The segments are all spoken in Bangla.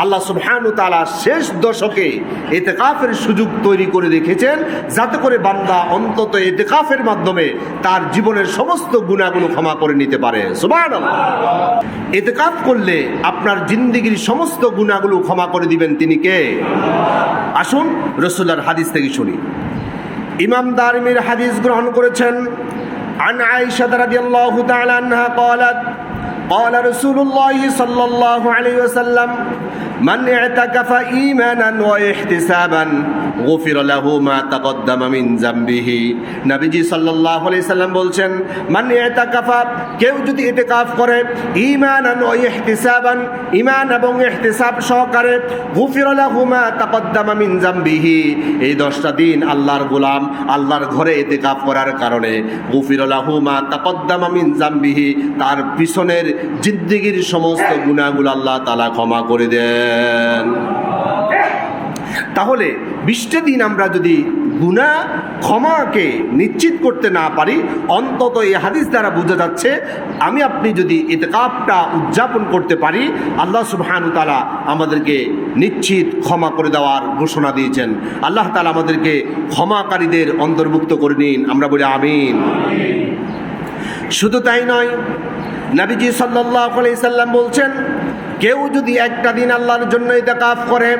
আল্লাহ সুবহানু তাআলা শেষ দশকে এতেকাফের সুযোগ তৈরি করে রেখেছেন যাতে করে বান্দা অন্তত এতেকাফের মাধ্যমে তার জীবনের সমস্ত গুণাগুলো ক্ষমা করে নিতে পারে সুবহানাল্লাহ এতেকাফ করলে আপনার জিন্দিগির সমস্ত গুণাগুলো ক্ষমা করে দিবেন তিনি কে আসুন রসুল্লার হাদিস থেকে শুনি ইমাম দারমির হাদিস গ্রহণ করেছেন عن عائشة رضي الله تعالى عنها قالت قال رسول الله صلى الله عليه وسلم من اعتكف إيمانا واحتسابا غفر له ما تقدم من ذنبه নবীজি সাল্লাল্লাহু আলাইহি সাল্লাম বলছেন মান ইতাকাফা কেউ যদি ইতিকাফ করে ঈমানান ওয়া ইহতিসাবান ঈমান এবং ইহতিসাব সহকারে গুফির লাহু মা তাকদ্দামা মিন জামবিহি এই 10টা দিন আল্লাহর গোলাম আল্লাহর ঘরে ইতিকাফ করার কারণে গুফির লাহু মা তাকদ্দামা মিন জামবিহি তার পিছনের জিন্দেগির সমস্ত গুনাহগুলো আল্লাহ তাআলা ক্ষমা করে দেন তাহলে বিশটা দিন আমরা যদি গুণা, ক্ষমাকে নিশ্চিত করতে না পারি, অন্তত এই হাদিস দ্বারা বোঝা যাচ্ছে, আমি আপনি যদি ইতকাপটা উদযাপন করতে পারি, আল্লাহ সুবহানু তালা আমাদেরকে নিশ্চিত ক্ষমা করে দেওয়ার ঘোষণা দিয়েছেন। আল্লাহ তালা আমাদেরকে ক্ষমাকারীদের অন্তর্ভুক্ত করে নিন। আমরা বলি আমিন। শুধু তাই নয়, নাবিজি সাল্লাহ সাল্লাম বলছেন কেউ যদি একটা দিন আল্লাহর জন্য ইতেকাফ করে,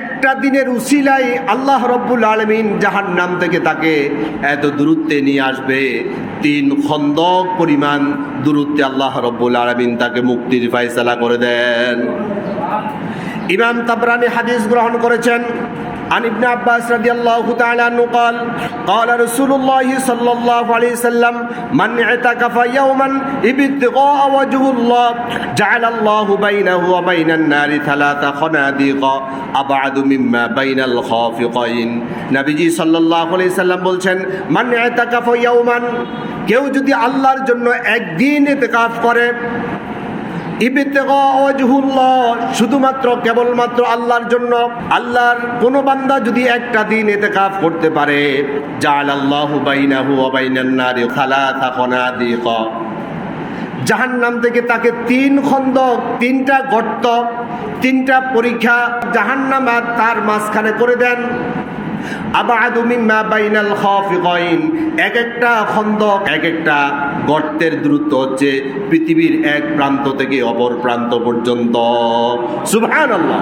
একটা দিনের উসিলাই আল্লাহ রব্বুল আলমিন জাহার নাম থেকে তাকে এত দূরত্বে নিয়ে আসবে, তিন খন্দক পরিমাণ দূরত্বে আল্লাহ রব্বুল আলমিন তাকে মুক্তির ফাইসালা করে দেন। ইমাম তাবরানি হাদিস গ্রহণ করেছেন عن ابن عباس رضي الله تعالى عنه قال قال رسول الله صلى الله عليه وسلم من اعتكف يوما ابتغاء وجه الله جعل الله بينه وبين النار ثلاث خناديق أبعد مما بين الخافقين নবীজি সাল্লাল্লাহু আলাইহি সাল্লাম বলছেন মান ইতাকাফ ইয়াওমান কেউ যদি আল্লাহর জন্য একদিন ইতিকাফ করে ইবতেগা ওয়াজহুল্লাহ শুধুমাত্র কেবলমাত্র আল্লাহর জন্য। আল্লাহর কোন বান্দা যদি একটা দিন এতেকাফ করতে পারে জাল আল্লাহ খালাতা খনাদিক। জাহান্নাম থেকে তাকে তিন খন্দক তিনটা গর্ত, তিনটা পরীক্ষা জাহান্নাম আর তার মাঝখানে করে দেন। আবাদু মিম্মা বাইনাল খাফিকাইন এক একটা খন্দক, এক একটা গর্তের দূরত্ব হচ্ছে পৃথিবীর এক প্রান্ত থেকে অপর প্রান্ত পর্যন্ত। সুবহানাল্লাহ।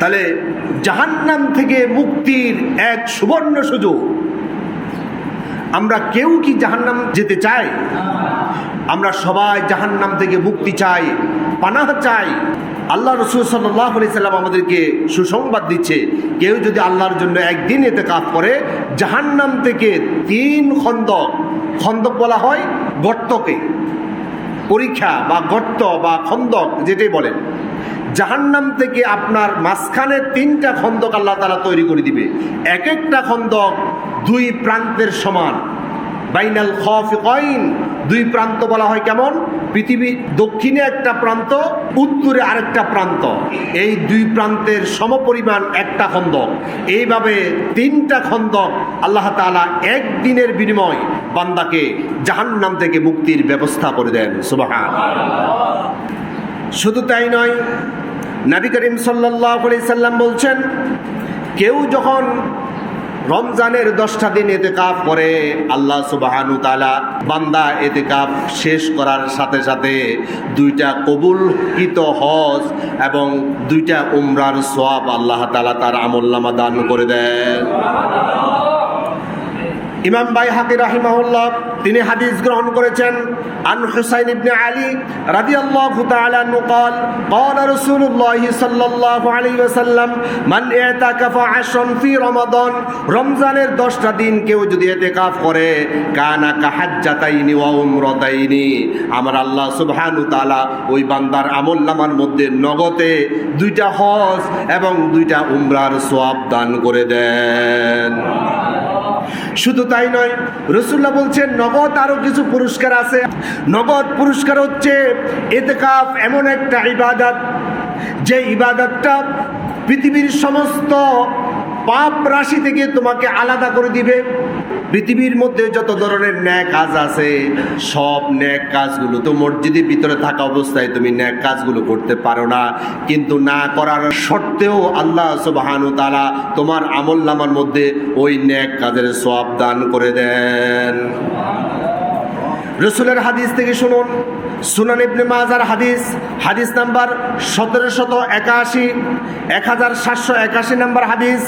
তাহলে জাহান্নাম থেকে মুক্তির এক সুবর্ণ সুযোগ। আমরা কেউ কি জাহান্নাম যেতে চাই? আমরা সবাই জাহান্নাম থেকে মুক্তি চাই, পানাহ চাই। আল্লাহ রসুল সাল্লাহ সাল্লাম আমাদেরকে সুসংবাদ দিচ্ছে, কেউ যদি আল্লাহর জন্য একদিন এতে কাজ করে, জাহান্নাম থেকে তিন খন্দক খন্দক বলা হয় গর্তকে, পরীক্ষা বা গর্ত বা খন্দক যেটাই বলেন, জাহান্নাম থেকে আপনার মাঝখানে তিনটা খন্দক আল্লাহ তালা তৈরি করে দিবে। এক একটা খন্দক দুই প্রান্তের সমান, বাইনাল খফিকাইন দুই প্রান্ত বলা হয় কেমন? পৃথিবীর দক্ষিণে একটা প্রান্ত, উত্তরে আরেকটা প্রান্ত। এই দুই প্রান্তের সমপরিমাণ একটা খন্দক। এইভাবে তিনটা খন্দক আল্লাহ তাআলা একদিনের বিনিময় বান্দাকে জাহান্নাম থেকে মুক্তির ব্যবস্থা করে দেন। সুবহান শুধু তাই নয়, নবী করিম সাল্লাহ সাল্লাম বলছেন, কেউ যখন রমজানের দশটা দিন এতে কাপ করে আল্লাহ সুবাহানু তালা বান্দা এতে কাপ শেষ করার সাথে সাথে দুইটা কবুলকৃত হজ এবং দুইটা উমরার সোয়াব আল্লাহ তালা তার আমল্লামা দান করে দেন। ইমাম বাই হাকি রাহিমাহুল্লাহ তিনি হাদিস গ্রহণ করেছেন আন হুসাইন ইবনে আলী রাদিয়াল্লাহু তাআলা আনহু قال قال رسول الله صلى الله عليه وسلم من اعتكف عشرا في رمضان রমজানের 10টা দিন কেউ যদি ইতিকাফ করে কানা কাহাজ্জাতাইনি ওয়া উমরাতাইনি আমার আল্লাহ সুবহানাহু তাআলা ওই বান্দার আমলনামার মধ্যে নগদে দুইটা হজ এবং দুইটা উমরার সওয়াব দান করে দেন শুধু তাই নয় রসুল্লাহ বলছেন, নগদ আরও কিছু পুরস্কার আছে। নগদ পুরস্কার হচ্ছে এতে কাপ এমন একটা ইবাদত, যে ইবাদতটা পৃথিবীর সমস্ত পাপ রাশি থেকে তোমাকে আলাদা করে দিবে। পৃথিবীর মধ্যে যত ধরনের ন্যাক কাজ আছে, সব ন্যাক কাজগুলো, তো মসজিদের ভিতরে থাকা অবস্থায় তুমি ন্যাক কাজগুলো করতে পারো না। কিন্তু না করার সত্ত্বেও আল্লাহ সুবাহানু তারা তোমার আমল নামার মধ্যে ওই ন্যাক কাজের সব দান করে দেন। রসুলের হাদিস থেকে শুনুন। সুনান ইবনে মাজার হাদিস হাদিস নাম্বার সতেরোশত একাশি এক হাজার সাতশো একাশি নাম্বার হাদিস।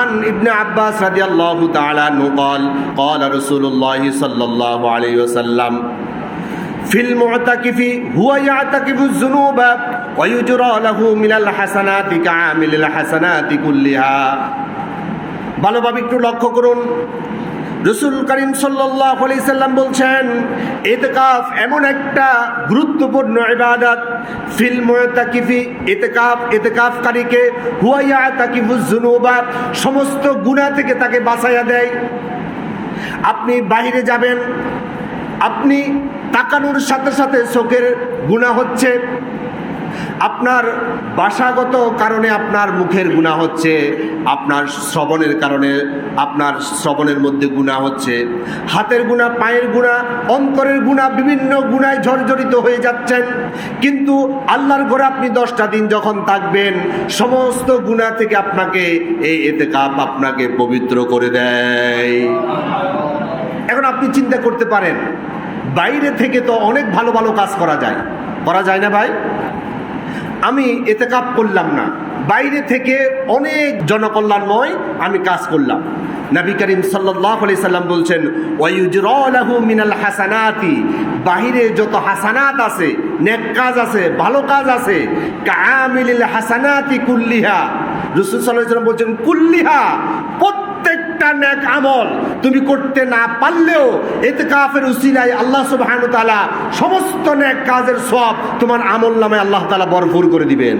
আন ইবনে আব্বাস রাজি আল্লাহ তালা নুকল কল রসুল্লাহ সাল্লাহ আলী ওসাল্লাম ফিল মুতাকিফি হুয়া ইয়াতাকিফু যুনুবা ওয়া ইউজরা লাহু মিনাল হাসানাতি কামিলিল হাসানাতি কুল্লিহা। ভালোভাবে একটু লক্ষ্য করুন। রসুল করিম সাল্লাম বলছেন, এতেকাফ এমন একটা গুরুত্বপূর্ণ ইবাদত, ফিল মুতাকিফি, এতেকাফ হুয়াইয়া তাকিফুজুনুবা সমস্ত গুনাহ থেকে তাকে বাঁচাইয়া দেয়। আপনি বাইরে যাবেন, আপনি তাকানোর সাথে সাথে চোখের গুণা হচ্ছে আপনার বাসাগত কারণে আপনার মুখের গুণা হচ্ছে, আপনার শ্রবণের কারণে আপনার শ্রবণের মধ্যে গুণা হচ্ছে। হাতের গুণা পায়ের গুণা অন্তরের গুণা বিভিন্ন গুণায় জর্জরিত হয়ে যাচ্ছেন। কিন্তু আল্লাহর ঘরে আপনি দশটা দিন যখন থাকবেন, সমস্ত গুণা থেকে আপনাকে এই এতে কাপ আপনাকে পবিত্র করে দেয়। এখন আপনি চিন্তা করতে পারেন, বাইরে থেকে তো অনেক ভালো ভালো কাজ করা যায়। করা যায় না ভাই? আমি এতে কাপ করলাম না। বাইরে থেকে অনেক জনকল্যাণময় আমি কাজ করলাম। নবী করিম সাল্লাম বলছেন মিনাল হাসানাতি। বাহিরে যত হাসানাত আছে, নেক কাজ আছে, ভালো কাজ আছে কামিলিল হাসানাতি কুল্লিহা। রসুল সাল্লাহ বলছেন, কুল্লিহা প্রত্যেকটা ন্যাক আমল তুমি করতে না পারলেও এতে কাফের উসিলায় আল্লাহ সুবহান তালা সমস্ত ন্যাক কাজের সব তোমার আমল নামে আল্লাহ তালা বরফুর করে দিবেন।